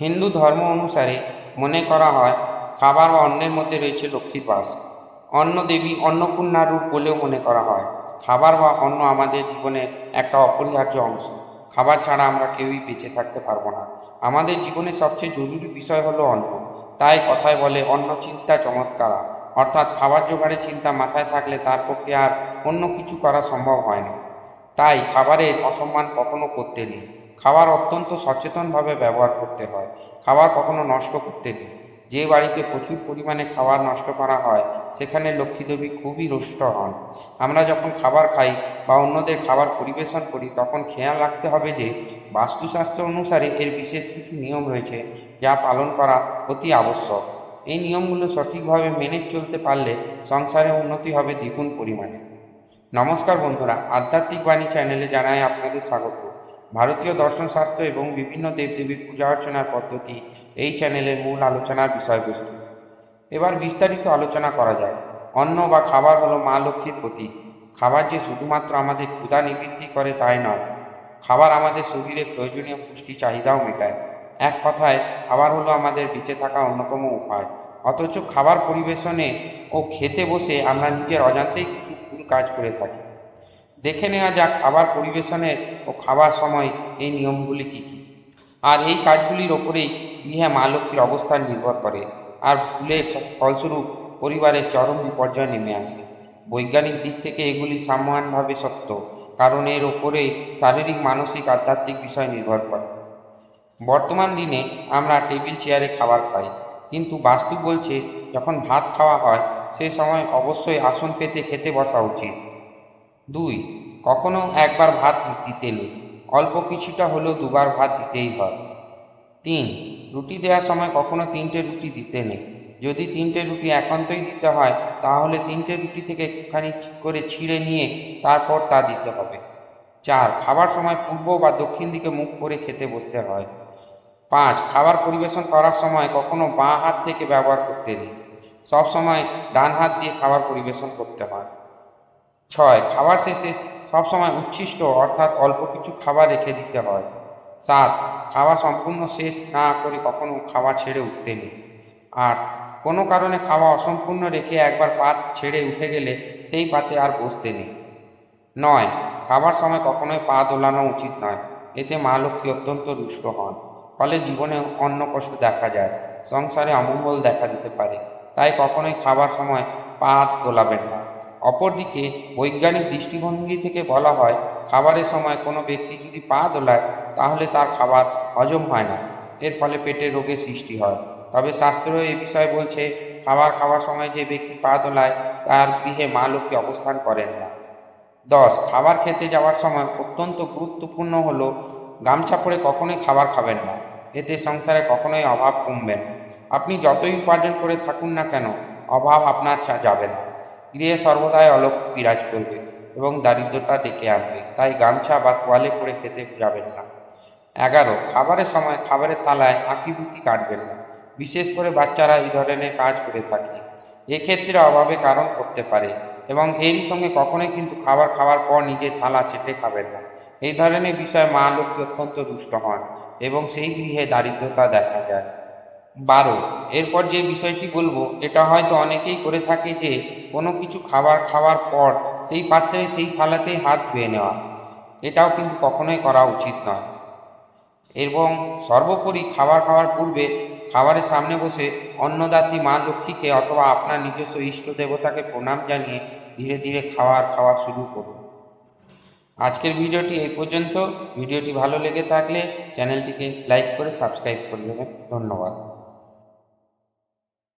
হিন্দু ধর্ম অনুসারে মনে করা হয়, খাবার বা অন্নের মধ্যে রয়েছে লক্ষ্মীর বাস। অন্ন দেবী অন্নপূর্ণার রূপ বলেও মনে করা হয়। খাবার বা অন্ন আমাদের জীবনের একটা অপরিহার্য অংশ। খাবার ছাড়া আমরা কেউই বেঁচে থাকতে পারব না। আমাদের জীবনের সবচেয়ে জরুরি বিষয় হলো অন্ন। তাই কথায় বলে, অন্ন চিন্তা চমৎকারা। অর্থাৎ খাবার জোগাড়ের চিন্তা মাথায় থাকলে তার পক্ষে আর অন্য কিছু করা সম্ভব হয় না। তাই খাবারের অসম্মান কখনো করতে নেই। খাবার অত্যন্ত সচেতনভাবে ব্যবহার করতে হয়। খাবার কখনো নষ্ট করতে নেই। যে বাড়িতে প্রচুর পরিমাণে খাবার নষ্ট করা হয়, সেখানে লক্ষ্মীদেবী খুবই রুষ্ট হন। আমরা যখন খাবার খাই বা অন্যদের খাবার পরিবেশন করি, তখন খেয়াল রাখতে হবে যে, বাস্তুশাস্ত্র অনুসারে এর বিশেষ কিছু নিয়ম রয়েছে যা পালন করা অতি আবশ্যক। এই নিয়মগুলো সঠিকভাবে মেনে চলতে পারলে সংসারে উন্নতি হবে দ্বিগুণ পরিমাণে। নমস্কার বন্ধুরা, আধ্যাত্মিক বাণী চ্যানেলে জানাই আপনাদের স্বাগত। ভারতীয় দর্শন শাস্ত্র এবং বিভিন্ন দেবদেবীর পূজা অর্চনার পদ্ধতি এই চ্যানেলের মূল আলোচনার বিষয়বস্তু। এবার বিস্তারিত আলোচনা করা যায় অন্ন বা খাবার হলো মা লক্ষ্মীর প্রতীক। খাবার যে শুধুমাত্র আমাদের ক্ষুধা নিবৃত্তি করে তাই নয়, খাবার আমাদের শরীরে প্রয়োজনীয় পুষ্টি চাহিদাও মেটায়। এক কথায়, খাবার হলো আমাদের বেঁচে থাকা অন্যতম উপায়। অথচ খাবার পরিবেশনে ও খেতে বসে আমরা নিজের অজান্তেই কিছু ভুল কাজ করে থাকি। দেখে নেওয়া যাক খাবার পরিবেশনের ও খাবার সময় এই নিয়মগুলি কী কী। আর এই কাজগুলির ওপরেই গৃহে মা লক্ষ্মীর অবস্থান নির্ভর করে। আর ভুলের ফলস্বরূপ পরিবারের চরম বিপর্যয় নেমে আসে। বৈজ্ঞানিক দিক থেকে এগুলি সাম্যহানভাবে সত্য, কারণ এর ওপরেই শারীরিক, মানসিক, আধ্যাত্মিক বিষয় নির্ভর করে। বর্তমান দিনে আমরা টেবিল চেয়ারে খাবার খাই, কিন্তু বাস্তু বলছে, যখন ভাত খাওয়া হয়, সে সময় অবশ্যই আসন পেতে খেতে বসা উচিত। দুই, কখনো একবার ভাত দিতে নেই, অল্প কিছুটা হলেও দুবার ভাত দিতেই হয়। তিন, রুটি দেওয়ার সময় কখনো তিনটে রুটি দিতে নেই। যদি তিনটে রুটি একান্তই দিতে হয়, তাহলে তিনটে রুটি থেকে একটুখানি করে ছিঁড়ে নিয়ে তারপর তা দিতে হবে। চার, খাবার সময় পূর্ব বা দক্ষিণ দিকে মুখ করে খেতে বসতে হয়। পাঁচ, খাবার পরিবেশন করার সময় কখনো বাঁ হাত থেকে ব্যবহার করতে নেই। সবসময় ডান হাত দিয়ে খাবার পরিবেশন করতে হয়। ছয়, খাবার শেষে সবসময় উচ্ছিষ্ট, অর্থাৎ অল্প কিছু খাবার রেখে দিতে হয়। সাত, খাওয়া সম্পূর্ণ শেষ না করে কখনো খাওয়া ছেড়ে উঠতে নেই। আট, কোনো কারণে খাওয়া অসম্পূর্ণ রেখে একবার পাত ছেড়ে উঠে গেলে সেই পাতে আর বসতে নেই। নয়, খাবার সময় কখনোই পা দোলানো উচিত নয়। এতে মা লক্ষ্মী অত্যন্ত রুষ্ট হন। ফলে জীবনে অন্য কষ্ট দেখা যায়, সংসারে অমঙ্গল দেখা দিতে পারে। তাই কখনোই খাবার সময় পা দোলাবেন না। অপরদিকে বৈজ্ঞানিক দৃষ্টিভঙ্গি থেকে বলা হয়, খাবারের সময় কোনো ব্যক্তি যদি পা দোলায়, তাহলে তার খাবার হজম হয় না। এর ফলে পেটে রোগের সৃষ্টি হয়। তবে শাস্ত্র এ বিষয়ে বলছে, খাবার খাওয়ার সময় যে ব্যক্তি পা দোলায়, তার গৃহে মা লক্ষ্মী অবস্থান করেন না। দশ, খাবার খেতে যাওয়ার সময় অত্যন্ত গুরুত্বপূর্ণ হলো, গামছা পরে কখনোই খাবার খাবেন না। এতে সংসারে কখনোই অভাব কমবে না। আপনি যতই উপার্জন করে থাকুন না কেন, অভাব আপনার যাবে না। গৃহে সর্বদাই অলক্ষ্য বিরাজ করবে এবং দারিদ্রতা ডেকে আনবে। তাই গামছা বা তোয়ালে পরে খেতে যাবেন না। এগারো, খাবারের সময় খাবারের তালায় আঁকিবুকি কাটবেন না। বিশেষ করে বাচ্চারা এই ধরনের কাজ করে থাকে। এক্ষেত্রে অভাবে কারণ করতে পারে এবং এরই সঙ্গে কখনোই কিন্তু খাবার খাওয়ার পর নিজের থালা চেটে খাবেন না। এই ধরনের বিষয়ে মা লক্ষ্মী অত্যন্ত রুষ্ট হন এবং সেই গৃহে দারিদ্রতা দেখা যায় বারো। এরপর যে বিষয়টি বলব, এটা হয়তো অনেকেই করে থাকে যে, কোনো কিছু খাবার খাওয়ার পর সেই পাত্রে সেই থালাতেই হাত ধুয়ে নেওয়া। এটাও কিন্তু কখনোই করা উচিত নয়। এবং সর্বোপরি খাবার খাওয়ার পূর্বে খাবারের সামনে বসে অন্নদাত্রী মা লক্ষ্মীকে অথবা আপনার নিজস্ব ইষ্ট দেবতাকে প্রণাম জানিয়ে ধীরে ধীরে খাওয়ার, খাওয়া শুরু করুন। আজকের ভিডিওটি এই পর্যন্ত। ভিডিওটি ভালো লেগে থাকলে চ্যানেলটিকে লাইক করে সাবস্ক্রাইব করে দেবেন। ধন্যবাদ।